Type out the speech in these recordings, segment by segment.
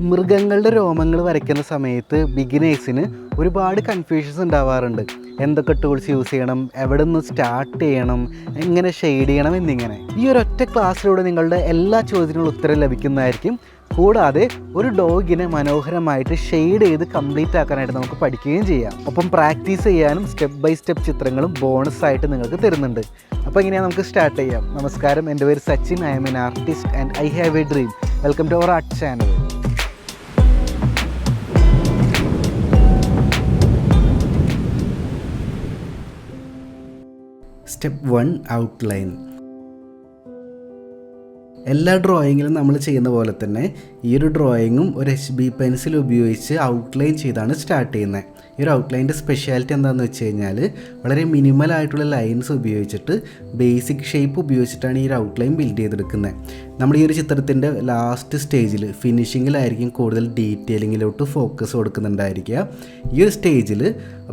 മൃഗങ്ങളുടെ രോമങ്ങൾ വരയ്ക്കുന്ന സമയത്ത് ബിഗിനേഴ്സിന് ഒരുപാട് കൺഫ്യൂഷൻസ് ഉണ്ടാവാറുണ്ട്. എന്തൊക്കെ ടൂൾസ് യൂസ് ചെയ്യണം എവിടെ നിന്ന് സ്റ്റാർട്ട് ചെയ്യണം എങ്ങനെ ഷെയ്ഡ് ചെയ്യണം എന്നിങ്ങനെ. ഈ ഒരു ഒറ്റ ക്ലാസ്സിലൂടെ നിങ്ങളുടെ എല്ലാ ചോദ്യത്തിനുള്ള ഉത്തരം ലഭിക്കുന്നതായിരിക്കും. കൂടാതെ ഒരു ഡോഗിനെ മനോഹരമായിട്ട് ഷെയ്ഡ് ചെയ്ത് കംപ്ലീറ്റ് ആക്കാനായിട്ട് നമുക്ക് പഠിക്കുകയും ചെയ്യാം. ഒപ്പം പ്രാക്ടീസ് ചെയ്യാനും സ്റ്റെപ്പ് ബൈ സ്റ്റെപ്പ് ചിത്രങ്ങളും ബോണസ് ആയിട്ട് നിങ്ങൾക്ക് തരുന്നുണ്ട്. അപ്പോൾ എങ്ങനെയാണ് നമുക്ക് സ്റ്റാർട്ട് ചെയ്യാം? നമസ്കാരം. എന്റെ പേര് Sachin. I'm an artist and I have a dream welcome to our art channel step one outline. എല്ലാ ഡ്രോയിങ്ങിലും നമ്മൾ ചെയ്യുന്ന പോലെ തന്നെ ഈ ഒരു ഡ്രോയിങ്ങും ഒരു എച്ച് ബി പെൻസിൽ ഉപയോഗിച്ച് ഔട്ട്ലൈൻ ചെയ്താണ് സ്റ്റാർട്ട് ചെയ്യുന്നത്. ഈ ഒരു ഔട്ട്ലൈന്റെ സ്പെഷ്യാലിറ്റി എന്താണെന്ന് വെച്ച് കഴിഞ്ഞാൽ വളരെ മിനിമൽ ആയിട്ടുള്ള ലൈൻസ് ഉപയോഗിച്ചിട്ട് ബേസിക് ഷേപ്പ് ഉപയോഗിച്ചിട്ടാണ് ഈ ഒരു ഔട്ട്ലൈൻ ബിൽഡ് ചെയ്തെടുക്കുന്നത്. നമ്മൾ ഈ ഒരു ചിത്രത്തിന്റെ ലാസ്റ്റ് സ്റ്റേജിൽ ഫിനിഷിങ്ങിലായിരിക്കും കൂടുതൽ ഡീറ്റെയിലിങ്ങിലോട്ട് ഫോക്കസ് കൊടുക്കുന്നുണ്ടായിരിക്കുക. ഈ ഒരു സ്റ്റേജിൽ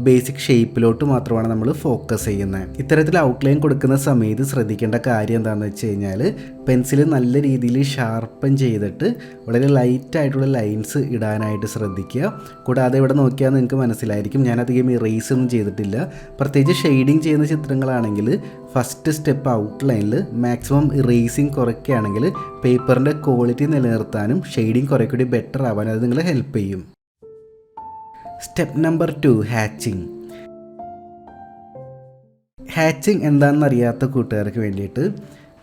ബേസിക് ഷേപ്പിലോട്ട് മാത്രമാണ് നമ്മൾ ഫോക്കസ് ചെയ്യുന്നത് ഇത്തരത്തിൽ ഔട്ട്ലൈൻ കൊടുക്കുന്ന സമയത്ത് ശ്രദ്ധിക്കേണ്ട കാര്യം എന്താണെന്ന് വെച്ച് കഴിഞ്ഞാൽ പെൻസിൽ നല്ല രീതിയിൽ ഷാർപ്പൻ ചെയ്തിട്ട് വളരെ ലൈറ്റ് ആയിട്ടുള്ള ലൈൻസ് ഇടാനായിട്ട് ശ്രദ്ധിക്കുക. കൂടാതെ ഇവിടെ നോക്കിയാൽ നിങ്ങൾക്ക് മനസ്സിലായിരിക്കും ഞാനധികം ഇറേസ് ഒന്നും ചെയ്തിട്ടില്ല. പ്രത്യേകിച്ച് ഷെയ്ഡിങ് ചെയ്യുന്ന ചിത്രങ്ങളാണെങ്കിൽ ഫസ്റ്റ് സ്റ്റെപ്പ് ഔട്ട്ലൈനിൽ മാക്സിമം ഇറേസിങ് കുറയ്ക്കുകയാണെങ്കിൽ പേപ്പറിന്റെ ക്വാളിറ്റി നിലനിർത്താനും ഷെയ്ഡിങ് കുറേ കൂടി ബെറ്റർ ആവാനും അത് നിങ്ങളെ ഹെൽപ്പ് ചെയ്യും. Step number two hatching hatching എന്താണെന്ന് അറിയാത്ത കൂട്ടുകാർക്ക് വേണ്ടിയിട്ട്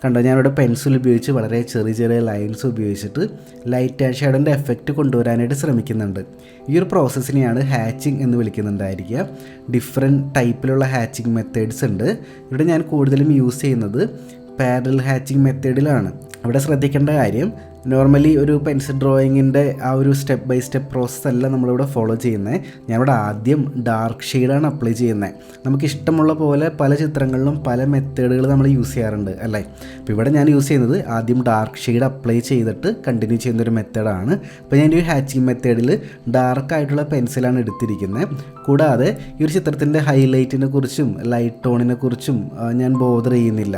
കണ്ടോ ഞാനിവിടെ പെൻസിൽ ഉപയോഗിച്ച് വളരെ ചെറിയ ചെറിയ ലൈൻസ് ഉപയോഗിച്ചിട്ട് ലൈറ്റ് ആൻഡ് ഷാഡോന്റെ എഫക്റ്റ് കൊണ്ടുവരാനായിട്ട് ശ്രമിക്കുന്നുണ്ട്. ഈ ഒരു പ്രോസസ്സിനെയാണ് ഹാച്ചിങ് എന്ന് വിളിക്കുന്നുണ്ടായിരിക്കുക. ഡിഫറെന്റ് ടൈപ്പിലുള്ള ഹാച്ചിങ് മെത്തേഡ്സ് ഉണ്ട്. ഇവിടെ ഞാൻ കൂടുതലും യൂസ് ചെയ്യുന്നത് പാരൽ ഹാച്ചിങ് മെത്തേഡിലാണ് ഇവിടെ ശ്രദ്ധിക്കേണ്ട കാര്യം നോർമലി ഒരു പെൻസിൽ ഡ്രോയിങ്ങിന്റെ ആ ഒരു സ്റ്റെപ്പ് ബൈ സ്റ്റെപ്പ് പ്രോസസ്സ് അല്ല നമ്മളിവിടെ ഫോളോ ചെയ്യുന്നത് ഞാനിവിടെ ആദ്യം ഡാർക്ക് ഷെയ്ഡാണ് അപ്ലൈ ചെയ്യുന്നത് നമുക്ക് ഇഷ്ടമുള്ള പോലെ പല ചിത്രങ്ങളിലും പല മെത്തേഡുകൾ നമ്മൾ യൂസ് ചെയ്യാറുണ്ട് അല്ലേ? അപ്പോൾ ഇവിടെ ഞാൻ യൂസ് ചെയ്യുന്നത് ആദ്യം ഡാർക്ക് ഷെയ്ഡ് അപ്ലൈ ചെയ്തിട്ട് കണ്ടിന്യൂ ചെയ്യുന്ന ഒരു മെത്തേഡാണ് അപ്പോൾ ഞാൻ ഒരു ഹാച്ചിങ് മെത്തേഡിൽ ഡാർക്ക് ആയിട്ടുള്ള പെൻസിലാണ് എടുത്തിരിക്കുന്നത് കൂടാതെ ഈ ഒരു ചിത്രത്തിന്റെ ഹൈലൈറ്റിനെ കുറിച്ചും ലൈറ്റ് ടോണിനെ കുറിച്ചും ഞാൻ ബോധർ ചെയ്യുന്നില്ല.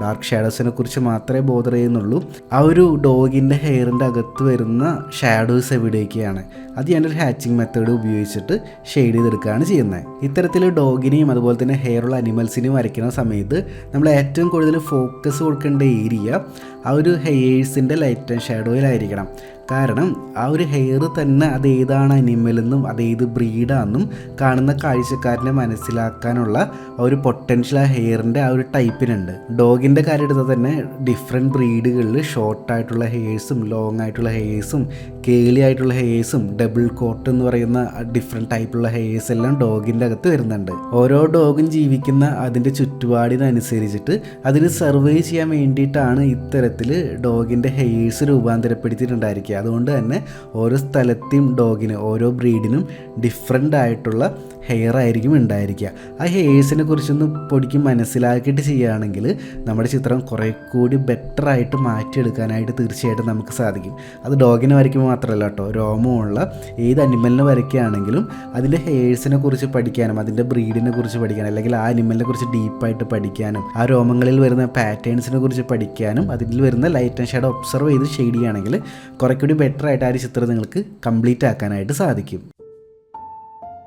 ഡാർക്ക് ഷാഡോസിനെ കുറിച്ച് മാത്രമേ ബോധർ ചെയ്യുന്നുള്ളൂ. ആ ഒരു ഡോഗിന്റെ ഹെയറിന്റെ അകത്ത് വരുന്ന ഷാഡോസ് എവിടേക്കാണ്? അത് ഞാനൊരു ഹാച്ചിങ് മെത്തേഡ് ഉപയോഗിച്ചിട്ട് ഷെയ്ഡ് ചെയ്തെടുക്കുകയാണ് ചെയ്യുന്നത്. ഇത്തരത്തിൽ ഡോഗിനെയും അതുപോലെ തന്നെ ഹെയറുള്ള അനിമൽസിനെയും വരയ്ക്കുന്ന സമയത്ത് നമ്മൾ ഏറ്റവും കൂടുതൽ ഫോക്കസ് കൊടുക്കേണ്ട ഏരിയ ആ ഒരു ഹെയേഴ്സിന്റെ ലൈറ്റ് ആൻഡ് ഷാഡോയിലായിരിക്കണം കാരണം ആ ഒരു ഹെയർ തന്നെ അത് ഏതാണ് അനിമലെന്നും അത് ഏത് ബ്രീഡാണെന്നും കാണുന്ന കാഴ്ചക്കാരനെ മനസ്സിലാക്കാനുള്ള ആ ഒരു പൊട്ടൻഷ്യൽ ആ ഹെയറിന്റെ ആ ഒരു ടൈപ്പിനുണ്ട് ഡോഗിന്റെ കാര്യം എടുത്താൽ തന്നെ ഡിഫറെന്റ് ബ്രീഡുകളിൽ ഷോർട്ടായിട്ടുള്ള ഹെയേഴ്സും ലോങ് ആയിട്ടുള്ള ഹെയേഴ്സും കേളി ആയിട്ടുള്ള ഹെയേഴ്സും ഡബിൾ കോട്ട് എന്ന് പറയുന്ന ഡിഫറെന്റ് ടൈപ്പുള്ള ഹെയേഴ്സ് എല്ലാം ഡോഗിന്റെ അകത്ത് വരുന്നുണ്ട്. ഓരോ ഡോഗും ജീവിക്കുന്ന അതിന്റെ ചുറ്റുപാടിനനുസരിച്ചിട്ട് അതിന് സർവൈവ് ചെയ്യാൻ വേണ്ടിയിട്ടാണ് ഇത്തരത്തിൽ ഡോഗിന്റെ ഹെയേഴ്സ് രൂപാന്തരപ്പെടുത്തിയിട്ടുണ്ടായിരിക്കുക. അതുകൊണ്ട് തന്നെ ഓരോ സ്ഥലത്തെയും ഡോഗിന് ഓരോ ബ്രീഡിനും ഡിഫറെന്റ് ആയിട്ടുള്ള ഹെയർ ആയിരിക്കും ഉണ്ടായിരിക്കുക. ആ ഹെയേഴ്സിനെ കുറിച്ചൊന്ന് പൊടിക്ക് മനസ്സിലാക്കിയിട്ട് ചെയ്യുകയാണെങ്കിൽ നമ്മുടെ ചിത്രം കുറേ കൂടി ബെറ്ററായിട്ട് മാറ്റിയെടുക്കാനായിട്ട് തീർച്ചയായിട്ടും നമുക്ക് സാധിക്കും. അത് ഡോഗിനെ വരയ്ക്കുമ്പോൾ മാത്രമല്ല കേട്ടോ രോമമുള്ള ഏത് അനിമലിനെ വരയ്ക്കുകയാണെങ്കിലും അതിന്റെ ഹെയേഴ്സിനെ കുറിച്ച് പഠിക്കാനും അതിന്റെ ബ്രീഡിനെ കുറിച്ച് പഠിക്കാനും അല്ലെങ്കിൽ ആ അനിമലിനെ കുറിച്ച് ഡീപ്പായിട്ട് പഠിക്കാനും ആ രോമങ്ങളിൽ വരുന്ന പാറ്റേൺസിനെ കുറിച്ച് പഠിക്കാനും അതിൽ വരുന്ന ലൈറ്റ് ആൻഡ് ഷെയ്ഡ് ഒബ്സർവ് ചെയ്ത് ഷെയ്ഡ് ചെയ്യുകയാണെങ്കിൽ കുറേ കൂടി ബെറ്റർ ആയിട്ട് ആ ഒരു ചിത്രം നിങ്ങൾക്ക് കംപ്ലീറ്റ് ആക്കാനായിട്ട് സാധിക്കും.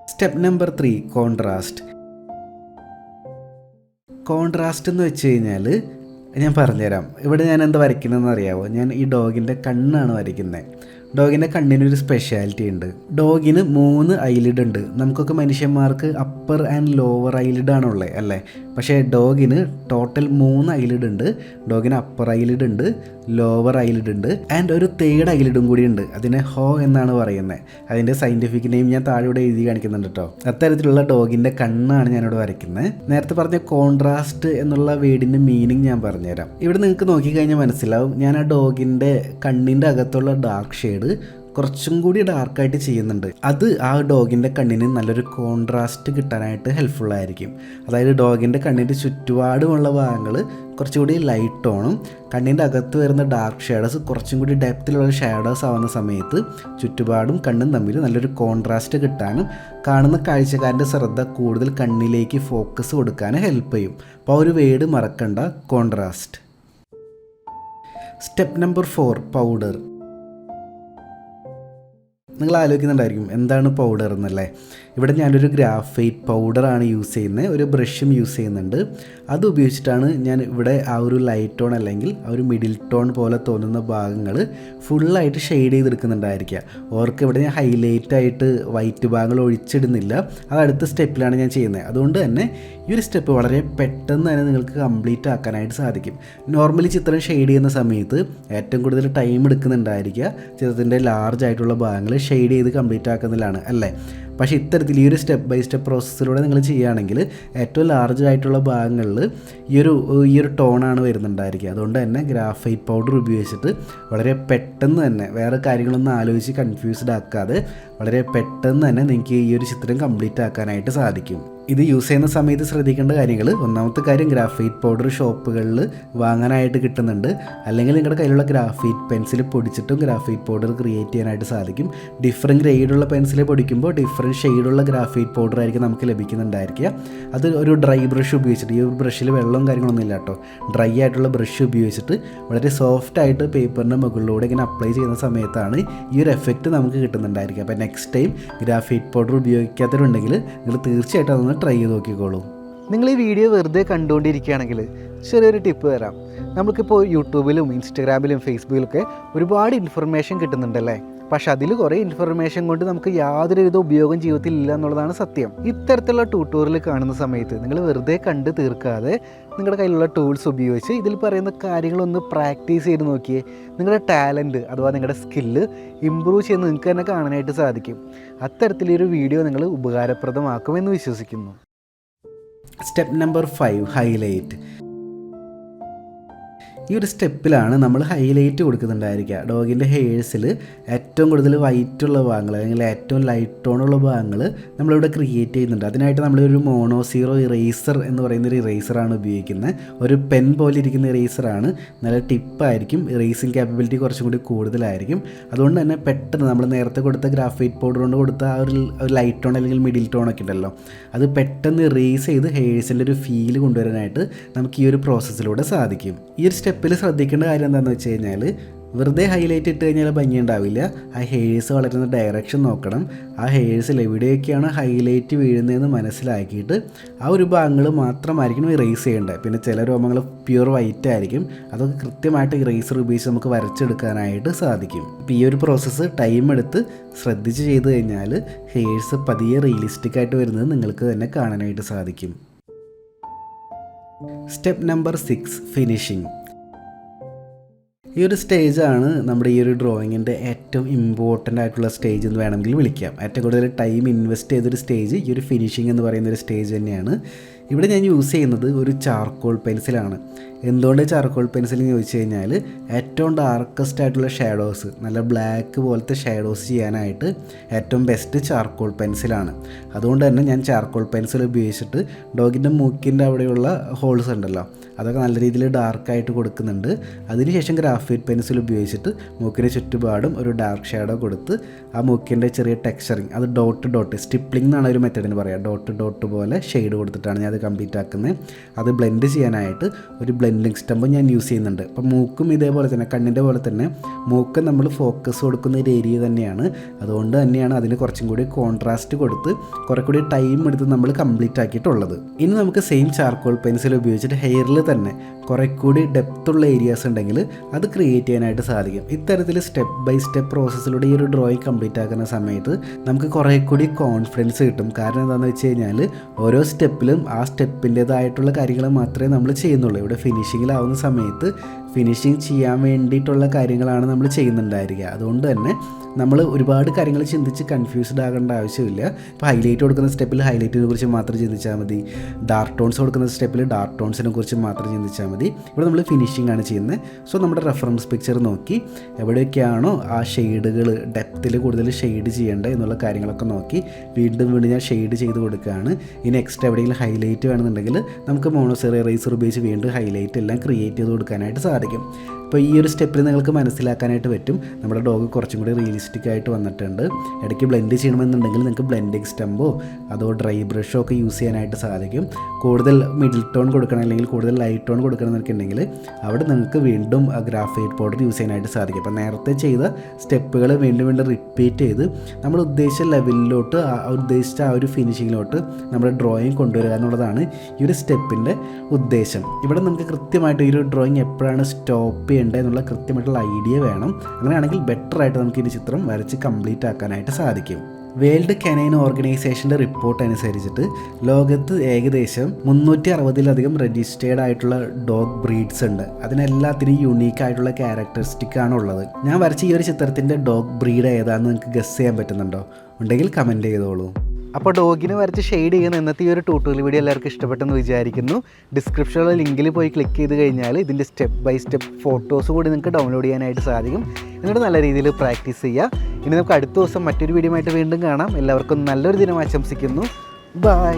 Step number three contrast contrast എന്ന് വെച്ച് കഴിഞ്ഞാൽ ഞാൻ പറഞ്ഞുതരാം. ഇവിടെ ഞാൻ എന്താ വരയ്ക്കുന്നതെന്ന് അറിയാമോ ഞാൻ ഈ ഡോഗിന്റെ കണ്ണാണ് വരയ്ക്കുന്നത്. ഡോഗിന്റെ കണ്ണിനൊരു സ്പെഷ്യാലിറ്റി ഉണ്ട്. ഡോഗിന് മൂന്ന് ഐലിഡ് ഉണ്ട്. നമുക്കൊക്കെ മനുഷ്യന്മാർക്ക് അപ്പർ ആൻഡ് ലോവർ ഐലിഡ് ആണുള്ളത് അല്ലേ? പക്ഷേ ഡോഗിന് ടോട്ടൽ മൂന്ന് ഐലിഡ് ഉണ്ട്. ഡോഗിന് അപ്പർ ഐലിഡ് ഉണ്ട് ലോവർ ഐലിഡ് ഉണ്ട് ആൻഡ് ഒരു തേർഡ് ഐലിഡും കൂടി ഉണ്ട്. അതിനെ ഹോ എന്നാണ് പറയുന്നത് അതിന്റെ സയന്റിഫിക് നെയിം ഞാൻ താഴെ ഇവിടെ എഴുതി കാണിക്കുന്നുണ്ട് കേട്ടോ അത്തരത്തിലുള്ള ഡോഗിന്റെ കണ്ണാണ് ഞാനിവിടെ വരയ്ക്കുന്നത് നേരത്തെ പറഞ്ഞ കോൺട്രാസ്റ്റ് എന്നുള്ള വേർഡിന്റെ മീനിങ് ഞാൻ പറഞ്ഞുതരാം. ഇവിടെ നിങ്ങൾക്ക് നോക്കിക്കഴിഞ്ഞാൽ മനസ്സിലാവും. ഞാൻ ആ ഡോഗിന്റെ കണ്ണിന്റെ അകത്തുള്ള ഡാർക്ക് ഷെയ്ഡ് കുറച്ചും കൂടി ഡാർക്കായിട്ട് ചെയ്യുന്നുണ്ട്. അത് ആ ഡോഗിന്റെ കണ്ണിന് നല്ലൊരു കോൺട്രാസ്റ്റ് കിട്ടാനായിട്ട് ഹെൽപ്ഫുൾ ആയിരിക്കും. അതായത് ഡോഗിന്റെ കണ്ണിന്റെ ചുറ്റുപാടുമുള്ള ഭാഗങ്ങൾ കുറച്ചുകൂടി ലൈറ്റ് ടോണും കണ്ണിന്റെ അകത്ത് വരുന്ന ഡാർക്ക് ഷേഡസ് കുറച്ചും കൂടി ഡെപ്തിലുള്ള ഷാഡോസ് ആവുന്ന സമയത്ത് ചുറ്റുപാടും കണ്ണും തമ്മിൽ നല്ലൊരു കോൺട്രാസ്റ്റ് കിട്ടാനും കാണുന്ന കാഴ്ചക്കാരന്റെ ശ്രദ്ധ കൂടുതൽ കണ്ണിലേക്ക് ഫോക്കസ് കൊടുക്കാനും ഹെൽപ്പ് ചെയ്യും. അപ്പോൾ ആ ഒരു വേഡ് മറക്കണ്ട contrast step number four powder നിങ്ങൾ ആലോചിക്കുന്നുണ്ടായിരിക്കും എന്താണ് പൗഡർ എന്നല്ലേ? ഇവിടെ ഞാനൊരു ഗ്രാഫൈറ്റ് പൗഡറാണ് യൂസ് ചെയ്യുന്നത്. ഒരു ബ്രഷും യൂസ് ചെയ്യുന്നുണ്ട്. അത് ഉപയോഗിച്ചിട്ടാണ് ഞാൻ ഇവിടെ ആ ഒരു ലൈറ്റ് ടോൺ അല്ലെങ്കിൽ ആ ഒരു മിഡിൽ ടോൺ പോലെ തോന്നുന്ന ഭാഗങ്ങൾ ഫുള്ളായിട്ട് ഷെയ്ഡ് ചെയ്തെടുക്കുന്നുണ്ടായിരിക്കുക. ഓർക്ക് ഇവിടെ ഞാൻ ഹൈലൈറ്റ് ആയിട്ട് വൈറ്റ് ഭാഗങ്ങൾ ഒഴിച്ചിടുന്നില്ല. അത് അടുത്ത സ്റ്റെപ്പിലാണ് ഞാൻ ചെയ്യുന്നത്. അതുകൊണ്ട് തന്നെ ഈ ഒരു സ്റ്റെപ്പ് വളരെ പെട്ടെന്ന് തന്നെ നിങ്ങൾക്ക് കംപ്ലീറ്റ് ആക്കാനായിട്ട് സാധിക്കും. നോർമലി ചിത്രം ഷെയ്ഡ് ചെയ്യുന്ന സമയത്ത് ഏറ്റവും കൂടുതൽ ടൈം എടുക്കുന്നുണ്ടായിരിക്കുക. ചിത്രത്തിന്റെ ലാർജ് ആയിട്ടുള്ള ഭാഗങ്ങൾ ഷെയ്ഡ് ചെയ്ത് കംപ്ലീറ്റ് ആക്കുന്നതിലാണ് അല്ലേ? പക്ഷേ ഇത്തരത്തിൽ ഈ ഒരു സ്റ്റെപ്പ് ബൈ സ്റ്റെപ്പ് പ്രോസസ്സിലൂടെ നിങ്ങൾ ചെയ്യുകയാണെങ്കിൽ ഏറ്റവും ലാർജ് ആയിട്ടുള്ള ഭാഗങ്ങളിൽ ഈ ഒരു ഈ ഒരു ടോണാണ് വരുന്നുണ്ടായിരിക്കുക. അതുകൊണ്ട് തന്നെ ഗ്രാഫൈറ്റ് പൗഡർ ഉപയോഗിച്ചിട്ട് വളരെ പെട്ടെന്ന് തന്നെ വേറെ കാര്യങ്ങളൊന്നും ആലോചിച്ച് കൺഫ്യൂസ്ഡ് ആക്കാതെ വളരെ പെട്ടെന്ന് തന്നെ നിങ്ങൾക്ക് ഈ ഒരു ചിത്രം കംപ്ലീറ്റ് ആക്കാനായിട്ട് സാധിക്കും. ഇത് യൂസ് ചെയ്യുന്ന സമയത്ത് ശ്രദ്ധിക്കേണ്ട കാര്യങ്ങൾ ഒന്നാമത്തെ കാര്യം ഗ്രാഫൈറ്റ് പൗഡർ ഷോപ്പുകളിൽ വാങ്ങാനായിട്ട് കിട്ടുന്നുണ്ട്. അല്ലെങ്കിൽ നിങ്ങളുടെ കയ്യിലുള്ള ഗ്രാഫൈറ്റ് പെൻസിൽ പൊടിച്ചിട്ടും ഗ്രാഫൈറ്റ് പൗഡർ ക്രിയേറ്റ് ചെയ്യാനായിട്ട് സാധിക്കും. ഡിഫറെന്റ് ഗ്രേഡുള്ള പെൻസിൽ പൊടിക്കുമ്പോൾ ഡിഫറെന്റ് ഷെയ്ഡുള്ള ഗ്രാഫൈറ്റ് പൗഡർ ആയിരിക്കും നമുക്ക് ലഭിക്കുന്നുണ്ടായിരിക്കുക. അത് ഒരു ഡ്രൈ ബ്രഷ് ഉപയോഗിച്ചിട്ട് ഈ ഒരു ബ്രഷിൽ വെള്ളവും കാര്യങ്ങളൊന്നും ഇല്ല കേട്ടോ ഡ്രൈ ആയിട്ടുള്ള ബ്രഷ് ഉപയോഗിച്ചിട്ട് വളരെ സോഫ്റ്റ് ആയിട്ട് പേപ്പറിന്റെ മുകളിലൂടെ ഇങ്ങനെ അപ്ലൈ ചെയ്യുന്ന സമയത്താണ് ഈ ഒരു എഫക്റ്റ് നമുക്ക് കിട്ടുന്നുണ്ടായിരിക്കുക. അപ്പോൾ നെക്സ്റ്റ് ടൈം ഗ്രാഫൈറ്റ് പൗഡർ ഉപയോഗിക്കാത്തവരുണ്ടെങ്കിൽ നിങ്ങൾ തീർച്ചയായിട്ടും അതൊന്ന് ട്രൈ ചെയ്ത് നോക്കിക്കോളൂ. നിങ്ങൾ ഈ വീഡിയോ വെറുതെ കണ്ടുകൊണ്ടിരിക്കുകയാണെങ്കിൽ ചെറിയൊരു ടിപ്പ് തരാം. നമുക്കിപ്പോൾ യൂട്യൂബിലും ഇൻസ്റ്റഗ്രാമിലും ഫേസ്ബുക്കിലൊക്കെ ഒരുപാട് ഇൻഫർമേഷൻ കിട്ടുന്നുണ്ടല്ലേ? പക്ഷെ അതിൽ കുറേ ഇൻഫർമേഷൻ കൊണ്ട് നമുക്ക് യാതൊരുവിധ ഉപയോഗം ജീവിതത്തിൽ ഇല്ല എന്നുള്ളതാണ് സത്യം. ഇത്തരത്തിലുള്ള ട്യൂട്ടോറിയൽ കാണുന്ന സമയത്ത് നിങ്ങൾ വെറുതെ കണ്ട് തീർക്കാതെ നിങ്ങളുടെ കയ്യിലുള്ള ടൂൾസ് ഉപയോഗിച്ച് ഇതിൽ പറയുന്ന കാര്യങ്ങളൊന്ന് പ്രാക്ടീസ് ചെയ്ത് നോക്കിയേ നിങ്ങളുടെ ടാലന്റ് അഥവാ നിങ്ങളുടെ സ്കില്ല് ഇമ്പ്രൂവ് ചെയ്ത് നിങ്ങൾക്ക് തന്നെ കാണാനായിട്ട് സാധിക്കും. അത്തരത്തിലൊരു വീഡിയോ നിങ്ങൾ ഉപകാരപ്രദമാക്കുമെന്ന് വിശ്വസിക്കുന്നു. സ്റ്റെപ്പ് നമ്പർ ഫൈവ് ഹൈലൈറ്റ് ഈ ഒരു സ്റ്റെപ്പിലാണ് നമ്മൾ ഹൈലൈറ്റ് കൊടുക്കുന്നുണ്ടായിരിക്കുക. ഡോഗിന്റെ ഹെയേഴ്സിൽ ഏറ്റവും കൂടുതൽ വൈറ്റുള്ള ഭാഗങ്ങൾ അല്ലെങ്കിൽ ഏറ്റവും ലൈറ്റ് ടോണുള്ള ഭാഗങ്ങൾ നമ്മളിവിടെ ക്രിയേറ്റ് ചെയ്യുന്നുണ്ട്. അതിനായിട്ട് നമ്മളൊരു മോണോ സീറോ ഇറേസർ എന്ന് പറയുന്ന ഒരു ഇറേസറാണ് ഉപയോഗിക്കുന്നത്. ഒരു പെൻ പോലെ ഇരിക്കുന്ന ഇറേസറാണ് നല്ല ടിപ്പായിരിക്കും ഇറേസിങ് ക്യാപ്പബിലിറ്റി കുറച്ചും കൂടി കൂടുതലായിരിക്കും. അതുകൊണ്ട് തന്നെ പെട്ടെന്ന് നമ്മൾ നേരത്തെ കൊടുത്ത ഗ്രാഫൈറ്റ് പൗഡർ കൊണ്ട് കൊടുത്ത ആ ഒരു ലൈറ്റ് ടോൺ അല്ലെങ്കിൽ മിഡിൽ ടോൺ ഒക്കെ ഉണ്ടല്ലോ അത് പെട്ടെന്ന് ഇറേസ് ചെയ്ത് ഹെയേഴ്സിന്റെ ഒരു ഫീൽ കൊണ്ടുവരാനായിട്ട് നമുക്ക് ഈ ഒരു പ്രോസസ്സിലൂടെ സാധിക്കും. ഈ ഒരു സ്റ്റെപ്പിൽ ശ്രദ്ധിക്കേണ്ട കാര്യം എന്താണെന്ന് വെച്ച് കഴിഞ്ഞാൽ വെറുതെ ഹൈലൈറ്റ് ഇട്ട് കഴിഞ്ഞാൽ ഭംഗി ഉണ്ടാവില്ല ആ ഹെയേഴ്സ് വളരുന്ന ഡയറക്ഷൻ നോക്കണം. ആ ഹെയേഴ്സിൽ എവിടെയൊക്കെയാണ് ഹൈലൈറ്റ് വീഴുന്നതെന്ന് മനസ്സിലാക്കിയിട്ട് ആ ഒരു ഭാഗങ്ങൾ മാത്രമായിരിക്കണം ഇറേസ് ചെയ്യേണ്ടത്. പിന്നെ ചില രോമങ്ങൾ പ്യുവർ വൈറ്റ് ആയിരിക്കും. അതൊക്കെ കൃത്യമായിട്ട് ഇറേസർ ഉപയോഗിച്ച് നമുക്ക് വരച്ചെടുക്കാനായിട്ട് സാധിക്കും. അപ്പോൾ ഈ ഒരു പ്രോസസ്സ് ടൈം എടുത്ത് ശ്രദ്ധിച്ച് ചെയ്ത് കഴിഞ്ഞാൽ ഹെയേഴ്സ് പതിയെ റിയലിസ്റ്റിക് ആയിട്ട് വരുന്നത് നിങ്ങൾക്ക് തന്നെ കാണാനായിട്ട് സാധിക്കും. സ്റ്റെപ്പ് നമ്പർ സിക്സ് ഫിനിഷിംഗ് ഈ ഒരു സ്റ്റേജാണ് നമ്മുടെ ഈ ഒരു ഡ്രോയിങ്ങിന്റെ ഏറ്റവും ഇമ്പോർട്ടന്റ് ആയിട്ടുള്ള സ്റ്റേജ് എന്ന് വേണമെങ്കിൽ വിളിക്കാം. ഏറ്റവും കൂടുതൽ ടൈം ഇൻവെസ്റ്റ് ചെയ്തൊരു സ്റ്റേജ് ഈ ഒരു ഫിനിഷിംഗ് എന്ന് പറയുന്ന ഒരു സ്റ്റേജ് തന്നെയാണ്. ഇവിടെ ഞാൻ യൂസ് ചെയ്യുന്നത് ഒരു ചാർക്കോൾ പെൻസിലാണ് എന്തുകൊണ്ട് ചാർക്കോൾ പെൻസിൽ എന്ന് ചോദിച്ചു കഴിഞ്ഞാൽ ഏറ്റവും ഡാർക്കസ്റ്റ് ആയിട്ടുള്ള ഷാഡോസ് നല്ല ബ്ലാക്ക് പോലത്തെ ഷാഡോസ് ചെയ്യാനായിട്ട് ഏറ്റവും ബെസ്റ്റ് ചാർക്കോൾ പെൻസിലാണ് അതുകൊണ്ട് തന്നെ ഞാൻ ചാർക്കോൾ പെൻസിൽ ഉപയോഗിച്ചിട്ട് ഡോഗിന്റെ മൂക്കിന്റെ അവിടെയുള്ള ഹോൾസ് ഉണ്ടല്ലോ അതൊക്കെ നല്ല രീതിയിൽ ഡാർക്കായിട്ട് കൊടുക്കുന്നുണ്ട്. അതിനുശേഷം ഗ്രാഫൈറ്റ് പെൻസിൽ ഉപയോഗിച്ചിട്ട് മൂക്കിന് ചുറ്റുപാടും ഒരു ഡാർക്ക് ഷാഡോ കൊടുത്ത് ആ മൂക്കിന്റെ ചെറിയ ടെക്സ്ചറിങ് അത് ഡോട്ട് ഡോട്ട് സ്റ്റിപ്ലിംഗ് എന്നാണ് ഒരു മെത്തേഡിന് പറയുക ഡോട്ട് ഡോട്ട് പോലെ ഷെയ്ഡ് കൊടുത്തിട്ടാണ് ഞാൻ അത് കംപ്ലീറ്റ് ആക്കുന്നത് അത് ബ്ലെൻഡ് ചെയ്യാനായിട്ട് ഒരു ബ്ലെൻഡിങ് സ്റ്റമ്പ് ഞാൻ യൂസ് ചെയ്യുന്നുണ്ട്. അപ്പം മൂക്കും ഇതേപോലെ തന്നെ കണ്ണിന്റെ പോലെ തന്നെ മൂക്ക് നമ്മൾ ഫോക്കസ് കൊടുക്കുന്ന ഒരു ഏരിയ തന്നെയാണ്. അതുകൊണ്ട് തന്നെയാണ് അതിന് കുറച്ചും കൂടി കോൺട്രാസ്റ്റ് കൊടുത്ത് കുറേ കൂടി ടൈം എടുത്ത് നമ്മൾ കംപ്ലീറ്റ് ആക്കിയിട്ടുള്ളത്. ഇനി നമുക്ക് സെയിം ചാർക്കോൾ പെൻസിൽ ഉപയോഗിച്ചിട്ട് ഹെയറിൽ തന്നെ കുറെ കൂടി ഡെപ്തുള്ള ഏരിയാസ് ഉണ്ടെങ്കിൽ അത് ക്രിയേറ്റ് ചെയ്യാനായിട്ട് സാധിക്കും. ഇത്തരത്തിൽ സ്റ്റെപ്പ് ബൈ സ്റ്റെപ്പ് പ്രോസസ്സിലൂടെ ഈ ഒരു ഡ്രോയിങ് കംപ്ലീറ്റ് ആക്കുന്ന സമയത്ത് നമുക്ക് കുറേ കൂടി കോൺഫിഡൻസ് കിട്ടും. കാരണം എന്താണെന്ന് വെച്ച് കഴിഞ്ഞാൽ ഓരോ സ്റ്റെപ്പിലും ആ സ്റ്റെപ്പിന്റേതായിട്ടുള്ള കാര്യങ്ങൾ മാത്രമേ നമ്മൾ ചെയ്യുന്നുള്ളൂ. ഇവിടെ ഫിനിഷിങ്ങിലാവുന്ന സമയത്ത് ഫിനിഷിങ് ചെയ്യാൻ വേണ്ടിയിട്ടുള്ള കാര്യങ്ങളാണ് നമ്മൾ ചെയ്യുന്നുണ്ടായിരിക്കുക. അതുകൊണ്ട് തന്നെ നമ്മൾ ഒരുപാട് കാര്യങ്ങൾ ചിന്തിച്ച് കൺഫ്യൂസ്ഡ് ആകേണ്ട ആവശ്യമില്ല. ഇപ്പോൾ ഹൈലൈറ്റ് കൊടുക്കുന്ന സ്റ്റെപ്പിൽ ഹൈലൈറ്റിനെ കുറിച്ച് മാത്രം ചിന്തിച്ചാൽ മതി. ഡാർക്ക് ടോൺസ് കൊടുക്കുന്ന സ്റ്റെപ്പിൽ ഡാർക്ക് ടോൺസിനെ കുറിച്ച് മാത്രം ചിന്തിച്ചാൽ മതി. ഇവിടെ നമ്മൾ ഫിനിഷിംഗ് ആണ് ചെയ്യുന്നത്. സോ നമ്മുടെ റെഫറൻസ് പിക്ചർ നോക്കി. എവിടെയൊക്കെയാണോ ആ ഷെയ്ഡുകൾ ഡെപ്തിൽ കൂടുതൽ ഷെയ്ഡ് ചെയ്യേണ്ടത് എന്നുള്ള കാര്യങ്ങളൊക്കെ നോക്കി. വീണ്ടും വീണ്ടും ഞാൻ ഷെയ്ഡ് ചെയ്ത് കൊടുക്കുകയാണ്. ഇനി എക്സ്ട്രാ എവിടെയെങ്കിലും ഹൈലൈറ്റ് വേണമെന്നുണ്ടെങ്കിൽ നമുക്ക് മോണോസെറി റേസർ ഉപയോഗിച്ച് വീണ്ടും ഹൈലൈറ്റ് എല്ലാം ക്രിയേറ്റ് ചെയ്ത് കൊടുക്കാനായിട്ട് സാധിക്കും. സാധിക്കും. അപ്പോൾ ഈ ഒരു സ്റ്റെപ്പിൽ നിങ്ങൾക്ക് മനസ്സിലാക്കാനായിട്ട് പറ്റും. നമ്മുടെ ഡോഗ് കുറച്ചും കൂടി റിയലിസ്റ്റിക് ആയിട്ട് വന്നിട്ടുണ്ട്. ഇടയ്ക്ക് ബ്ലെൻഡ് ചെയ്യണമെന്നുണ്ടെങ്കിൽ നിങ്ങൾക്ക് ബ്ലെൻഡിങ് സ്റ്റെമ്പോ അതോ ഡ്രൈ ബ്രഷോ ഒക്കെ യൂസ് ചെയ്യാനായിട്ട് സാധിക്കും. കൂടുതൽ മിഡിൽ ടോൺ കൊടുക്കണം അല്ലെങ്കിൽ കൂടുതൽ ലൈറ്റ് ടോൺ കൊടുക്കണം അവിടെ നിങ്ങൾക്ക് വീണ്ടും ഗ്രാഫൈറ്റ് പൗഡർ യൂസ് ചെയ്യാനായിട്ട് സാധിക്കും. അപ്പോൾ നേരത്തെ ചെയ്ത സ്റ്റെപ്പുകൾ വീണ്ടും വീണ്ടും റിപ്പീറ്റ് ചെയ്ത് നമ്മൾ ഉദ്ദേശിച്ച ലെവലിലോട്ട് ഉദ്ദേശിച്ച ആ ഒരു ഫിനിഷിങ്ങിലോട്ട് നമ്മുടെ ഡ്രോയിങ് കൊണ്ടുവരിക എന്നുള്ളതാണ് ഈ ഒരു സ്റ്റെപ്പിന്റെ ഉദ്ദേശം. ഇവിടെ നമുക്ക് കൃത്യമായിട്ട് ഈ ഒരു ഡ്രോയിങ് എപ്പോഴാണ് സ്റ്റോപ്പ് ചെയ്യേണ്ടത് എന്നുള്ള കൃത്യമായിട്ടുള്ള ഐഡിയ വേണം. അങ്ങനെയാണെങ്കിൽ ബെറ്റർ ആയിട്ട് നമുക്ക് ഈ ചിത്രം വരച്ച് കംപ്ലീറ്റ് ആക്കാനായിട്ട് സാധിക്കും. വേൾഡ് കനൈൻ ഓർഗനൈസേഷന്റെ റിപ്പോർട്ട് അനുസരിച്ചിട്ട് ലോകത്ത് ഏകദേശം മുന്നൂറ്റി അറുപതിലധികം രജിസ്റ്റേർഡ് ആയിട്ടുള്ള ഡോഗ് ബ്രീഡ്സ് ഉണ്ട്. അതിനെല്ലാത്തിനും യുണീക്ക് ആയിട്ടുള്ള ക്യാരക്ടറിസ്റ്റിക് ആണ് ഉള്ളത് ഞാൻ വരച്ച ഈ ഒരു ചിത്രത്തിന്റെ ഡോഗ് ബ്രീഡ് ഏതാണെന്ന് നിങ്ങൾക്ക് ഗസ് ചെയ്യാൻ പറ്റുന്നുണ്ടോ? ഉണ്ടെങ്കിൽ കമന്റ് ചെയ്തോളൂ. അപ്പോൾ ഡോഗിനെ വരച്ച് ഷെയ്ഡ് ചെയ്യുന്ന ഇന്നത്തെ ഈ ഒരു ട്യൂട്ടോറിയൽ വീഡിയോ എല്ലാവർക്കും ഇഷ്ടപ്പെട്ടെന്ന് വിചാരിക്കുന്നു. ഡിസ്ക്രിപ്ഷനിലുള്ള ലിങ്കിൽ പോയി ക്ലിക്ക് ചെയ്ത് കഴിഞ്ഞാൽ ഇതിന്റെ സ്റ്റെപ്പ് ബൈ സ്റ്റെപ്പ് ഫോട്ടോസ് കൂടി നിങ്ങൾക്ക് ഡൗൺലോഡ് ചെയ്യാനായിട്ട് സാധിക്കും. എന്നിട്ട് നല്ല രീതിയിൽ പ്രാക്ടീസ് ചെയ്യുക ഇനി നമുക്ക് അടുത്ത ദിവസം മറ്റൊരു വീഡിയോ ആയിട്ട് വീണ്ടും കാണാം. എല്ലാവർക്കും നല്ലൊരു ദിനം ആശംസിക്കുന്നു. ബൈ